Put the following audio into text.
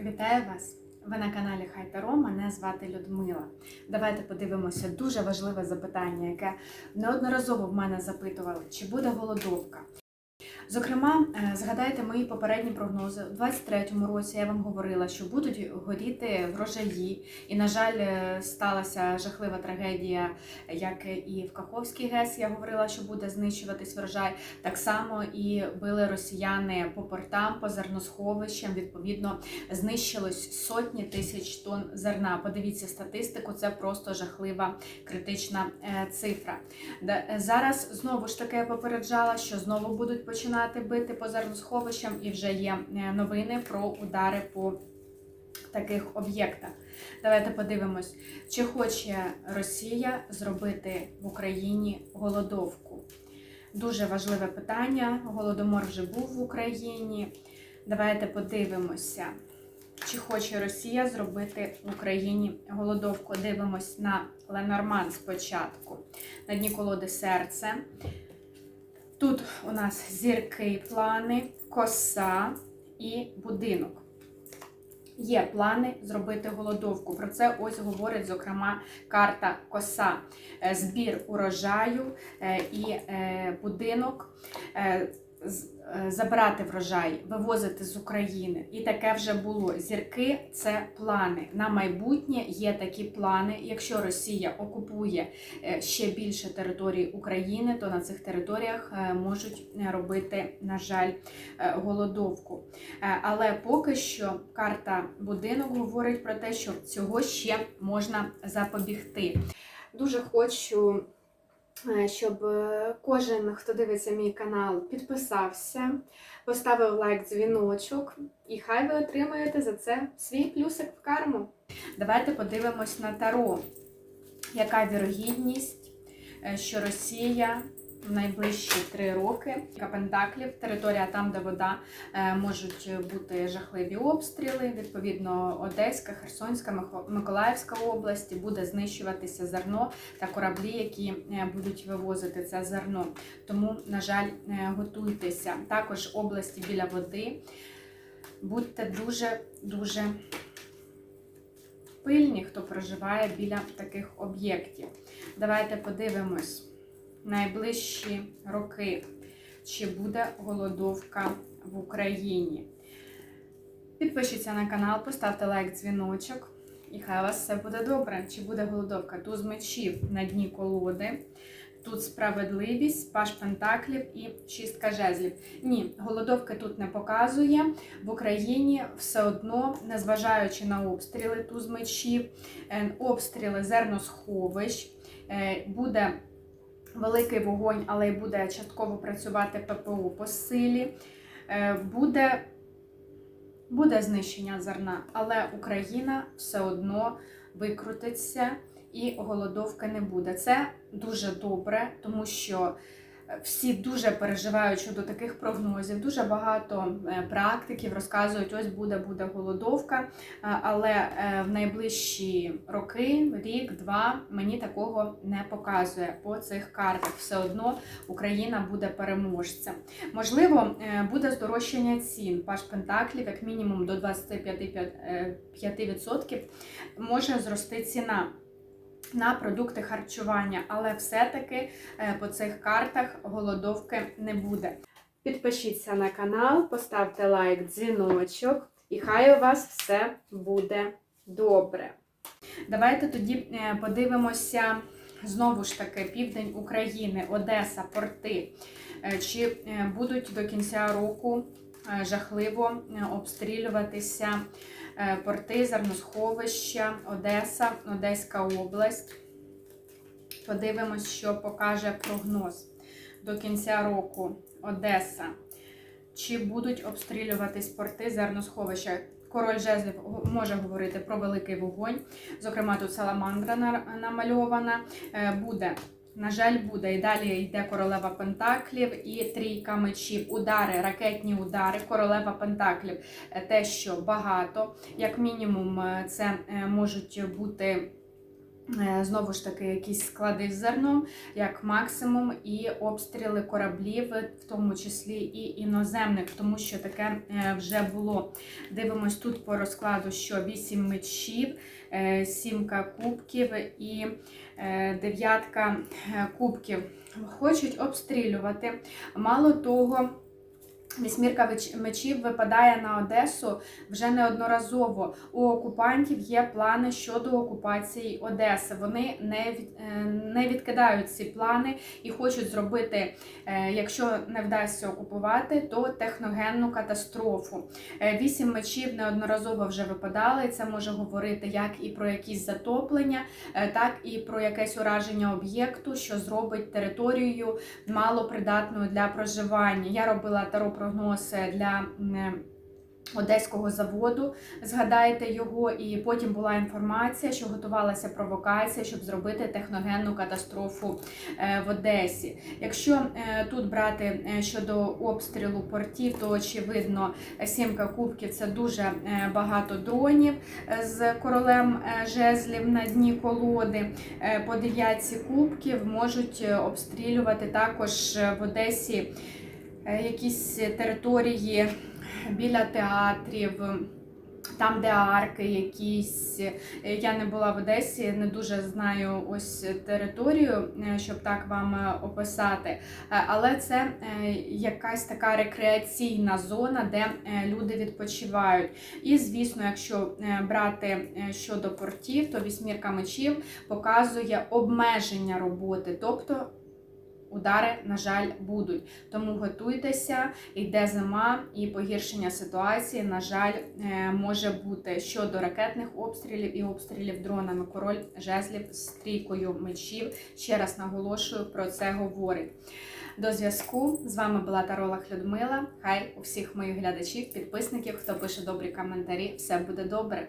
Вітаю вас! Ви на каналі Хай Таро, мене звати Людмила. Давайте подивимося дуже важливе запитання, яке неодноразово в мене запитували, чи буде голодовка. Зокрема, е, згадайте мої попередні прогнози. У 23-му році я вам говорила, що будуть горіти врожаї, і, на жаль, е, сталася жахлива трагедія, як і в Каховській ГЕС. Я говорила, що буде знищуватись врожай. Так само і били росіяни по портам, по зерносховищам. Відповідно, знищилось сотні тисяч тонн зерна. Подивіться статистику, це просто жахлива критична е, цифра. Зараз знову ж таки я попереджала, що знову будуть починати бити по зерносховищам, і вже є е, новини про удари по таких об'єктах. Давайте подивимось, чи хоче Росія зробити в Україні голодовку. Дуже важливе питання. Голодомор вже був в Україні. Давайте подивимося, чи хоче Росія зробити в Україні голодовку. Дивимось на Ленорман спочатку. На дні колоди серце. Тут у нас зірки, плани, коса і будинок. Є плани зробити голодовку. Про це ось говорить, зокрема, карта коса. Е, Збір урожаю е, і е, будинок. Е, з- Забирати врожай, вивозити з України. І таке вже було. Зірки це плани. На майбутнє є такі плани. Якщо Росія окупує е, ще більше територій України, то на цих територіях е, можуть робити, на жаль, голодовку. Але поки що карта будинок говорить про те, що цього ще можна запобігти. Дуже хочу, щоб е, кожен, хто дивиться мій канал, підписався, поставив лайк, дзвіночок, і хай ви отримаєте за це свій плюсик в карму. Давайте подивимось на таро. Яка вірогідність, е, що Росія в найближчі три роки Пентаклів, територія там, де вода, е, можуть бути жахливі обстріли. Відповідно, Одеська, Херсонська, Миколаївська області буде знищуватися зерно та кораблі, які е, будуть вивозити це зерно. Тому, на жаль, е, готуйтеся. Також області біля води. Будьте дуже дуже пильні, хто проживає біля таких об'єктів. Давайте подивимось найближчі роки, чи буде голодовка в Україні. Підпишіться на канал, поставте лайк, дзвіночок, і хай у вас все буде добре. Чи буде голодовка? Туз мечів на дні колоди. Тут справедливість, паш пентаклів і шістка жезлів. Ні, голодовки тут не показує. В Україні все одно, незважаючи на обстріли туз мечів, е, обстріли зерносховищ, е, буде великий вогонь, але й буде частково працювати ППУ по силі. Е, Буде, буде знищення зерна, але Україна все одно викрутиться і голодовки не буде. Це дуже добре, тому що всі дуже переживають щодо таких прогнозів. Дуже багато е, практиків розказують, ось буде буде голодовка. Е, Але е, в найближчі роки, рік-два, мені такого не показує по цих картах. Все одно Україна буде переможцем. Можливо, буде здорожчання цін. Паш Пентаклів, як мінімум до 25-5%, може зрости ціна. На продукти харчування, але все-таки е, по цих картах голодовки не буде. Підпишіться на канал, поставте лайк, дзвіночок, і хай у вас все буде добре. Давайте тоді е, подивимося знову ж таки південь України, Одеса, порти. Е, Чи будуть до кінця року жахливо е, обстрілюватися е, порти, зерносховища, Одеса, Одеська область. Подивимось, що покаже прогноз до кінця року Одеса. Чи будуть обстрілюватись порти зерносховища? Король жезлів може говорити про великий вогонь. Зокрема, тут саламандра намальована. Е, Буде, на жаль, буде. І далі йде королева пентаклів і трійка мечів. Удари, ракетні удари, королева пентаклів. Е, Те, що багато, як мінімум, е, це е, можуть бути знову ж таки якісь склади з зерном, як максимум, і обстріли кораблів, в тому числі і іноземних, тому що таке е, вже було. Дивимось тут по розкладу, що 8 мечів, е, сімка кубків і е, дев'ятка е, кубків. Хочуть обстрілювати. Мало того, Вісьмірка мечів випадає на Одесу вже неодноразово. У окупантів є плани щодо окупації Одеси. Вони не, е, не відкидають ці плани і хочуть зробити, е, якщо не вдасться окупувати, то техногенну катастрофу. Е, Вісім мечів неодноразово вже випадали. Це може говорити як і про якісь затоплення, так і про якесь ураження об'єкту, що зробить територію малопридатною для проживання. Я робила таро прогноз для Одеського заводу, згадайте його, і потім була інформація, що готувалася провокація, щоб зробити техногенну катастрофу е, в Одесі. Якщо е, тут брати е, щодо обстрілу портів, то очевидно сімка кубків це дуже е, багато дронів е, з королем е, жезлів на дні колоди. Е, По дев'ятці кубків можуть е, обстрілювати також е, в Одесі е, якісь території біля театрів. Там, де арки якісь. Е, Я не була в Одесі, не дуже знаю ось територію, е, щоб так вам е, описати. Е, Але це е, якась така рекреаційна зона, де е, люди відпочивають. І, звісно, якщо е, брати е, щодо портів, то вісьмірка мечів показує обмеження роботи. Тобто Удари, на жаль, будуть. Тому готуйтеся, йде зима і погіршення ситуації, на жаль, е, може бути щодо ракетних обстрілів і обстрілів дронами. Король жезлів з трійкою мечів. Ще раз наголошую, про це говорить. До зв'язку з вами була Таролог Людмила. Хай у всіх моїх глядачів, підписників, хто пише добрі коментарі, все буде добре.